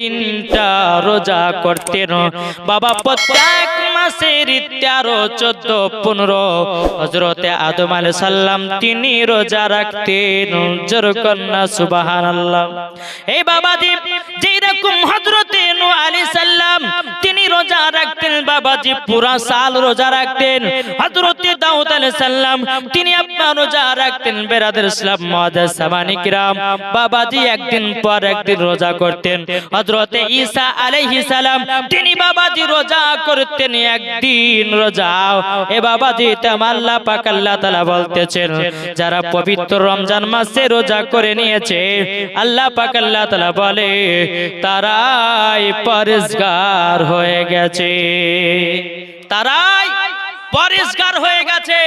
তিনটা রোজা করতেন বাবা, প্রত্যেক মাসের চোদ্দ, পনেরো। হজরতে আদম আলাই সাল্লাম তিনি রোজা রাখতেন। সুবাহান আল্লাহ এই বাবাজি, যেই রকম হজরতে আলী সাল্লাম তিনি রোজা রাখতেন, বাবাজি পুরা সাল রোজা রাখতেন। হজরতে দাউদ আলী সাল্লাম তিনি আপনার রোজা রাখতেন বেরাদের ইসলাম মহাদাস সামানিক রাম বাবাজি একদিন পর একদিন রোজা করতেন। হজরতে ঈসা আলাইহিস সালাম তিনি বাবাজি রোজা করতেন একদিন রোজা। এ বাবাজি আল্লাহ পাক আল্লাহ তাআলা বলতেছেন, যারা পবিত্র রমজান মাসে রোজা করে নিয়েছে, আল্লাহ পাক আল্লাহ তাআলা বলে, তারাই পরিষ্কার হয়ে গেছে। তারাই পরিষ্কার হয়ে গেছে।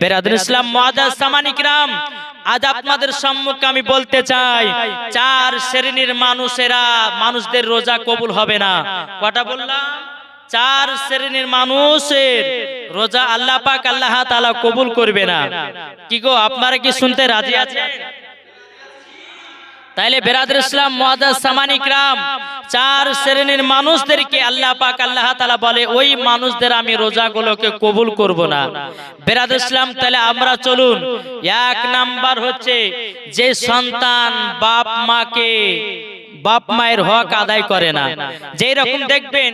বেরাদুল ইসলাম মুআজ্জাজ সামানিক রাম, আজ আপনাদের সম্মুখে আমি বলতে চাই, চার শ্রেণির মানুষেরা মানুষদের রোজা কবুল হবে না। কটা বললাম? চার শ্রেণির মানুষের রোজা আল্লাহ পাক আল্লাহ তাআলা কবুল করবে না। কি গো, আপনারা কি শুনতে রাজি আছেন? তাইলে বেরাদুল ইসলাম মুআজ্জাজ সামানিক রাম চার শ্রেণির মানুষদেরকে আল্লাহ পাক, আল্লাহ তালা বলে, ওই মানুষদের আমি রোজাগুলোকে কবুল করব না। বেরাদ ইসলাম তাহলে আমরা চলুন। এক নাম্বার হচ্ছে যে সন্তান বাপ মাকে, বাপ মায়ের হক আদায় করে না। যেই রকম দেখবেন,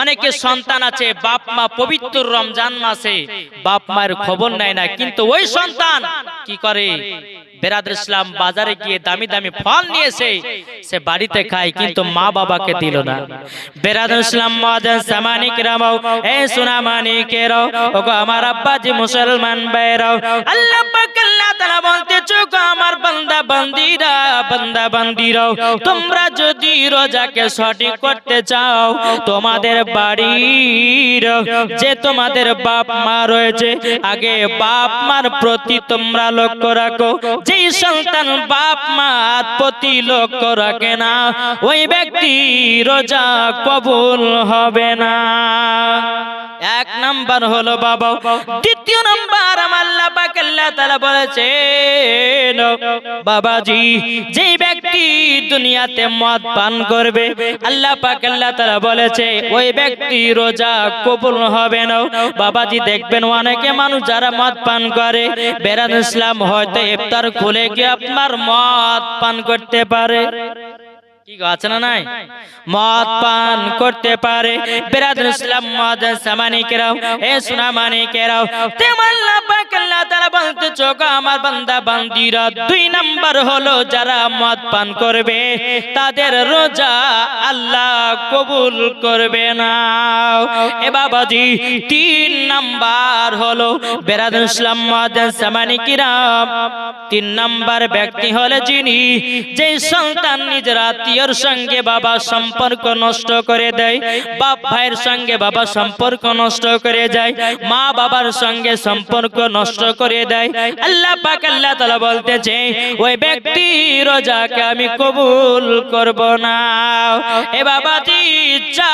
অনেকে সন্তান আছে, বাপ মা পবিত্র রমজান মাসে বাপ মায়ের খবর নেয় না, কিন্তু ওই সন্তান কি করে? বেরাদ ইসলাম বাজারে গিয়ে দামি দামি ফল নিয়েছে। সে বাড়িতে খায় কিন্তু মা বাবাকে দিল না। বেরাদ ইসলাম মাদান সামানিক রামাও এ সোনা মানিকেরাও ওগো আমার আব্বাজি মুসলমান বাইরাও আল্লাহ পাক আল্লাহ তাআলা বলতে চোখ, আমার বান্দা বান্দিরা, বান্দা বান্দিরাও। তোমরা যদি রোজাকে সঠিক করতে চাও, তোমাদের বাড়ির যে তোমাদের বাপ মা রয়েছে, আগে বাপ মার প্রতি তোমরা লক্ষ্য রাখো। যেই সন্তান বাপ মার প্রতি লক্ষ্য রাখে না, ওই ব্যক্তি রোজা কবুল হবে না। এক নাম্বার হলো বাবা দ্বিতীয় নাম্বার, আমার আল্লাহ বাবাজি, যেই ব্যক্তি দুনিয়াতে মদ পান করবে, আল্লাহ পাক আল্লাহ বলেছে, ওই ব্যক্তি রোজা কবুল হবে না। বাবাজি দেখবেন অনেকে মানুষ যারা মদ পান করে বেরান ইসলাম হয়তো ইফতার খুলে গিয়ে আপনার মদ পান করতে পারে। মদ পান করতে পারে। বেরাদুল ইসলাম মদ সামানি কেরাও এ সোনা কেরাও তিন নাম্বার হলো বেরাদুল ইসলাম মদ সামানি কিরাম তিন নাম্বার ব্যক্তি হলে যিনি, যে সন্তান নিজের আত্মীয়র সঙ্গে বাবা সম্পর্ক নষ্ট করে দেয়, বাপ ভাইয়ের সঙ্গে বাবা সম্পর্ক নষ্ট করে যায়, মা বাবার সঙ্গে সম্পর্ক নষ্ট করে দেয়। আল্লাহ পাক আল্লাহ তাআলা বলতেছে, ওই ব্যক্তি রোজাকে আমি কবুল করব না। এ বাবা চার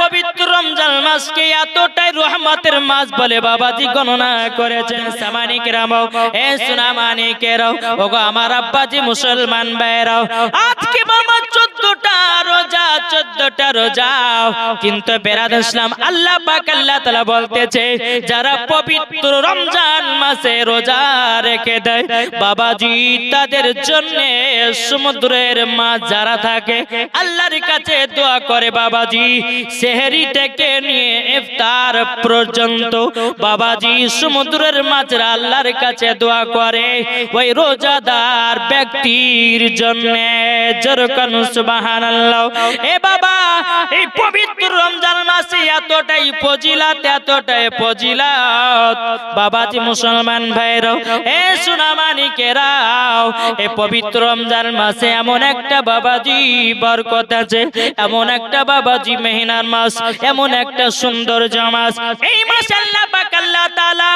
পবিত্র রমজান মাসকে এতটাই রহমতের মাস বলে বাবাজি গণনা করেছেন। সামানিক রামাও এ সোনা মানিকেরাও, ওগো আমার আব্বাজি মুসলমান ভাইরাও আজকে চোদ্দটা রোজা, কিন্তু বেরাদ ইসলাম আল্লাহ পাক আল্লাহ তাআলা বলতেছে, যারা পবিত্র রমজান মাসে রোজা রেখে দেয়, বাবাজি তাদের জন্য সমুদ্রের মাছ যারা থাকে, আল্লাহর কাছে দোয়া করে বাবাজি, সেহরি থেকে নিয়ে ইফতার পর্যন্ত বাবাজি সমুদ্রের মাছরা আল্লাহর কাছে দোয়া করে, ওই রোজাদার ব্যক্তির জন্য জোরকান সুবহানাল্লাহ। এ বাবা এই পবিত্র রমজান মাসে এতটাই ফজিলাত এতটাই ফজিলাত। বাবাজি মুসলমান ভাইরাও এ সুনামানিকেরাও এ পবিত্র রমজান মাসে এমন একটা বাবাজি বরকত আছে, এমন একটা বাবাজি মেহিনার মাস, এমন একটা সুন্দর জামাস। এই মাসে আল্লাহ পাক আল্লাহ তাআলা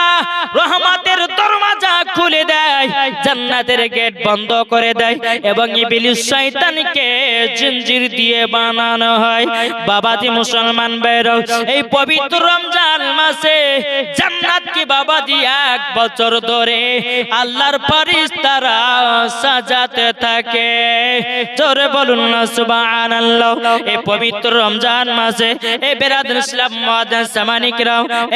রহমতের দরওয়াজা খুলে দেয়, জান্নাতের গেট বন্ধ করে দেয় এবং ইবলিস শয়তানকে জিনজির দিয়ে বানানো হয়। বাবাজি মুসলমান এই পবিত্র রমজান মাসে জান্নাত কি বাবাজি এক বছর ধরে আল্লাহর ফারিস্তারা সাজাতে থাকে। জোরে বলুন না, সুবহানাল্লাহ। এই পবিত্র রমজান মাসে, এই বেরাদুল ইসলাম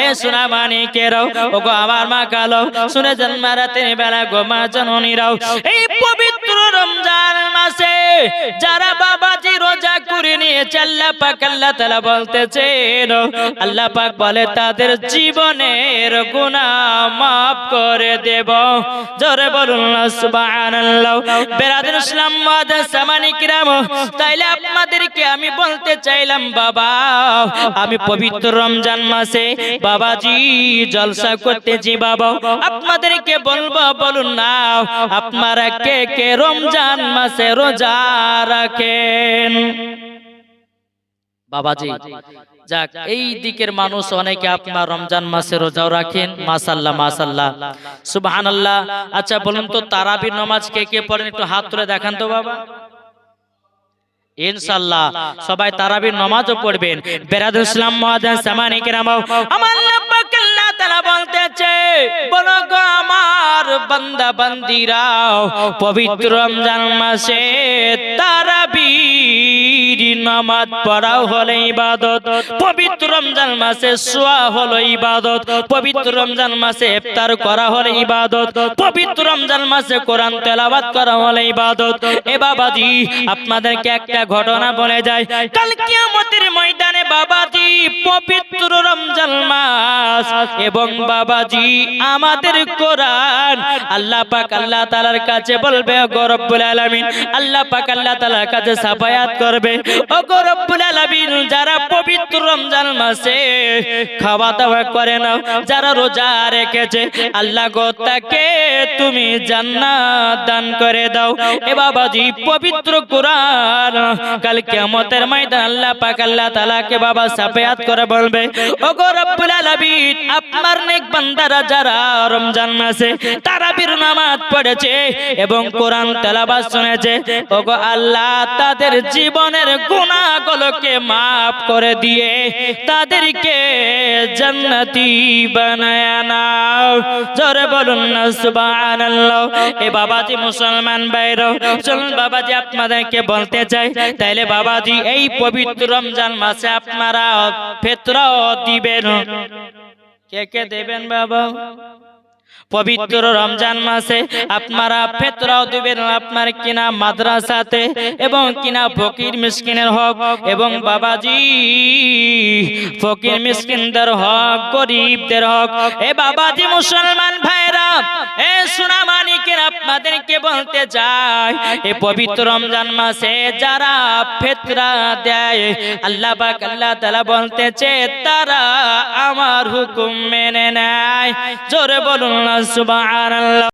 এ সোনা মানিকেরাও ওগো আমার মা কালো। শুনে জন্মারাতে বেলা গো মা জননীরাও। এই পবিত্র রমজান মাসে যারা আল্লাহ পাক বলে, তাদের জীবনের আপনাদেরকে আমি বলতে চাইলাম, বাবা, আমি পবিত্র রমজান মাসে বাবাজি জলসা করতেছি, বাবা। আপনাদেরকে বলব, বলুন না, আপনারা কে কে রমজান মাসে রোজা রাখেন? বাবাজি যাক এই দিকের মানুষ অনেকে আপনার রমজান মাসে রোজাও রাখেন মাসাল্লাহ মাসাল্লাহ। সুবহানাল্লাহ। আচ্ছা বলুন তো তারাবির নামাজ কে কে পড়েন একটু হাত তুলে দেখান তো বাবা। ইনশাআল্লাহ সবাই তারাবির নামাজও পড়বেন। বেরাদুল ইসলাম মুআদ্দাস সামানি কেরামাও আমার আল্লাহ পাক আল্লাহ তাআলা বলতেছে বলো গো আমার বান্দা বান্দিরাও পবিত্র রমজান মাসে তারাবির নামাজ পড়াও হলো ইবাদত। পবিত্র রমজান মাসে সোয়া হলো ইবাদত। পবিত্র রমজান মাসে ইফতার করা হলো ইবাদত। পবিত্র রমজান মাসে কোরআন তেলাওয়াত করা হলো ইবাদত। এ বাবাজি, আপনাদেরকে একটা ঘটনা বলে যায় কাল কিয়ামতের ময়দানে বাবাজি, পবিত্র রমজান মাস এবং বাবাজি, আমাদের কোরআন। আল্লাহ পাক আল্লাহ তাআলার কাছে বলবে, ও গো রব্বুল আলামিন। আল্লাহ পাক আল্লাহ তাআলার কাছে সাফায়াত করবে, ও গো রব্বুল আলামিন, যারা পবিত্র রমজান মাসে খাওয়া দাওয়া করে না যারা রোজা রেখেছে, আল্লাহ গো তাকে তুমি জান্নাত দান করে দাও। এ বাবাজি, পবিত্র কোরআন, কাল কিয়ামতের ময়দান আল্লাহ পাক আল্লাহ তাআলাকে বাবা সাফায়াত করে বলবে, ও গো রব্বুল আলামিন আপনার নেক বান্দারা যারা রমজান মাসে তারাবির নামাজ পড়েছে এবং কোরআন তেলাওয়াত শুনেছে ও গো আল্লাহ তাদের জীবনের গুনাহগুলোকে maaf করে দিয়ে তাদেরকে জান্নাতি বানায় নাও। জোরে বলুন না, সুবহানাল্লাহ। এ বাবাজি মুসলমান বাইর চলুন বাবাজি আপনাদেরকে বলতে চাই, তাইলে বাবাজি এই পবিত্র রমজান মাসে আপনারা ফেতরাও দিবেন। কে কে দেবেন বাবা? পবিত্র রমজান মাসে আপনারা ফেতরাও দিবেন আপনার কিনা মাদ্রাসাতে এবং কিনা ফকির মিসকিনের হক এবং বাবাজি ফকির মিসকিনদের হক গরিবদের হক। এ বাবাজি মুসলমান ভাইরা এ সোনামানিকের আপনাদেরকে বলতে চাই এ পবিত্র রমজান মাসে যারা ফেতরা দেয়, আল্লাহ পাক আল্লাহ তাআলা বলতেছে, তারা আমার হুকুম মেনে নেয়। জোরে বলুন সুবহানাল্লাহ।